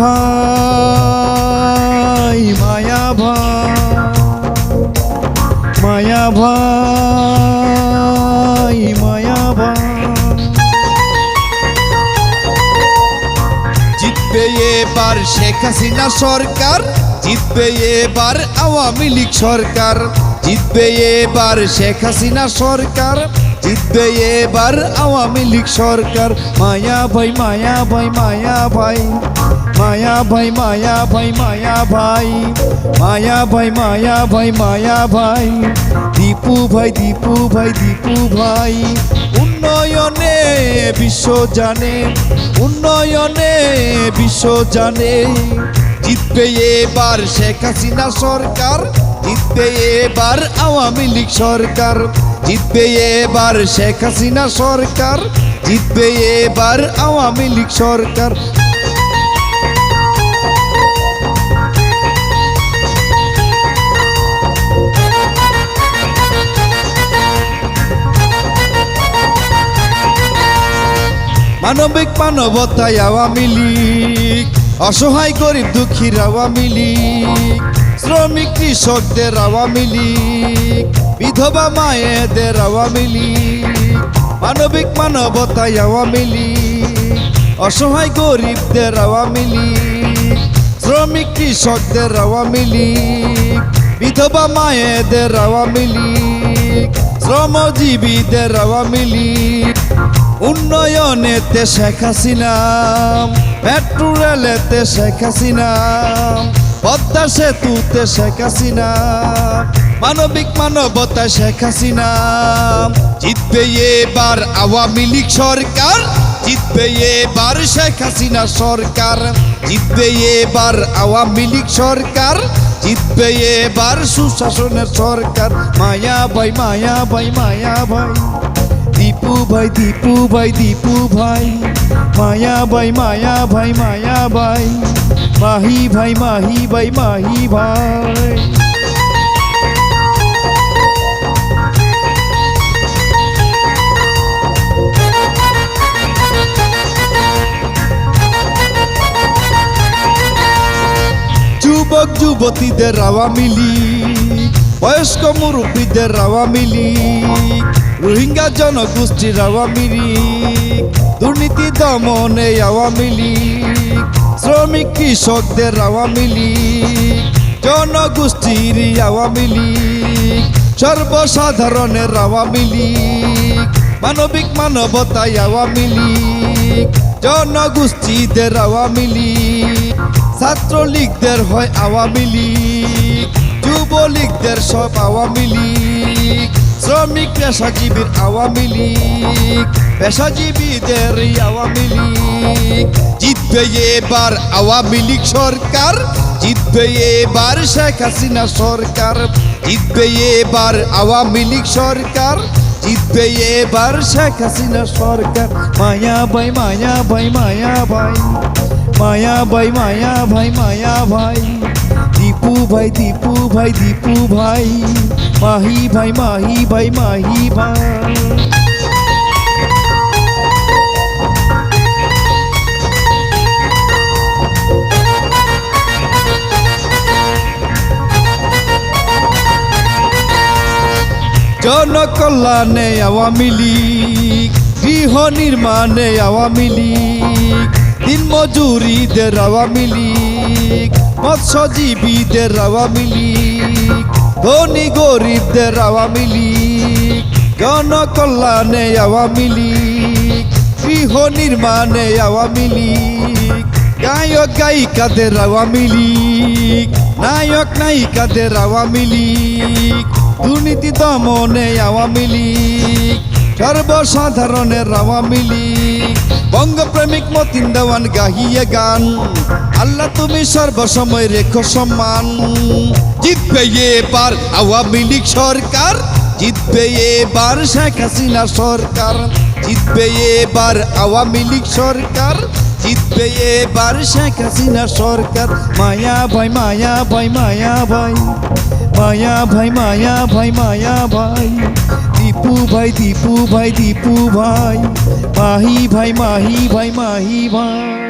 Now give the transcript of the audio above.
ভাই, মায়া ভাই মায়া ভাই মায়া ভাই। জিতবে এবার শেখ হাসিনা সরকার, জিতবে এবার আওয়ামী লীগ সরকার, জিতবে এবার শেখ হাসিনা সরকার। জিতবে এবার আওয়ামী লীগ সরকার। মায়া ভাই মায়া ভাই মায়া ভাই। মায়া ভাই মায়া ভাই মায়া ভাই। মায়া ভাই মায়া ভাই মায়া ভাই। দীপু ভাই দীপু ভাই দীপু ভাই। উন্নয়নে বিশ্ব জানে, উন্নয়নে বিশ্ব জানে। জিতবে এবার শেখ হাসিনা সরকার, জিতবে এবার আওয়ামী লীগ সরকার। জিতবে এবার শেখ হাসিনা সরকার, জিতবে এবার আওয়ামী লীগ সরকার। মানবিক মানবতায় আওয়ামী লীগ, অসহায় গরিব দুঃখীর আওয়ামী লীগ, শ্রমিক কৃষকদের আওয়ামী লীগ। বিধবা মায়েদের আওয়ামী মানবিক মানবতায় আওয়ামী অসহায় গরিবদের আওয়ামী লীগ, শ্রমিক কৃষকদের আওয়ামী লীগ, বিধবা মায়েদের আওয়ামী লীগ, শ্রমজীবীদের আওয়ামী লীগ। উন্নয়নেতে শেখ হাসিনা মেট্রো রেলেতে শেখ হাসিনা, পদ্মা সেতুতে শেখ হাসিনা। মানবিক মানবতা শেখ হাসিনা। জিতবে এবার আওয়ামী লীগ সরকার। জিতবে এবার শেখ হাসিনা সরকার। জিতবে এবার আওয়ামী লীগ সরকার। জিতবে এবার সুশাসনের সরকার। মায়া ভাই মায়া ভাই মায়া ভাই। দীপু ভাই দীপু ভাই দীপু ভাই। মায়া ভাই মায়া ভাই মায়া ভাই। মাহি ভাই মাহি ভাই মাহি ভাই। যুবতীদের আওয়ামী লীগ বয়স্ক মুরব্বীদের আওয়ামী লীগ রোহিঙ্গা জনগোষ্ঠীর আওয়ামী লীগ দুর্নীতি দমনে আওয়ামী লীগ শ্রমিক কৃষকদের আওয়ামী লীগ জনগোষ্ঠীর আওয়ামী লীগ সর্বসাধারণের আওয়ামী লীগ মানবিক মানবতায় আওয়ামী লীগ জনগোষ্ঠীদের আওয়ামী লীগ ছাত্রলীগদের হয় আওয়ামী লীগ, যুবলীগদের সব আওয়ামী লীগ। শ্রমিক পেশাজীবীর আওয়ামী লীগ, পেশাজীবীদের আওয়ামী লীগ। জিতবে এবার আওয়ামী লীগ সরকার, জিতবে এবার শেখ হাসিনা সরকার। জিতবে এবার আওয়ামী লীগ সরকার, জিতবে এবার শেখ হাসিনা সরকার। মায়া ভাই মায়া ভাই মায়া ভাই। মায়া ভাই মায়া ভাই মায়া ভাই। দীপু ভাই দীপু ভাই দীপু ভাই। মাহি ভাই মাহি ভাই মাহি ভাই। জনকল্যাণে আওয়ামী লীগ, গৃহ নির্মাণে আওয়ামী লীগ। মজুরিদের আওয়ামী লীগ মৎস্যজীবীদের আওয়ামী লীগ ধনী গরিবদের আওয়ামী লীগ জনকল্যাণে আওয়ামী লীগ গৃহ নির্মাণে আওয়ামী লীগ গায়ক গায়িকাদের আওয়ামী লীগ নায়ক নায়িকাদের আওয়ামী লীগ দুর্নীতি দমনে আওয়ামী লীগ সর্বসাধারণের আওয়ামী লীগ। বঙ্গপ্রেমিক মতিন দেওয়ান গাহিয়ে গান। আল্লাহ তুমি সর্বসময় রেখো সম্মান। জিতবে এবার আওয়ামী লীগ সরকার। জিতবে এবার শেখ হাসিনা সরকার। জিতবে এবার আওয়ামী লীগ সরকার। জিতবে এবার শেখ হাসিনা সরকার। মায়া ভাই মায়া ভাই মায়া ভাই। মায়া ভাই মায়া ভাই মায়া ভাই। দীপু ভাই দীপু ভাই দীপু ভাই মাহি ভাই মাহি ভাই মাহি ভাই।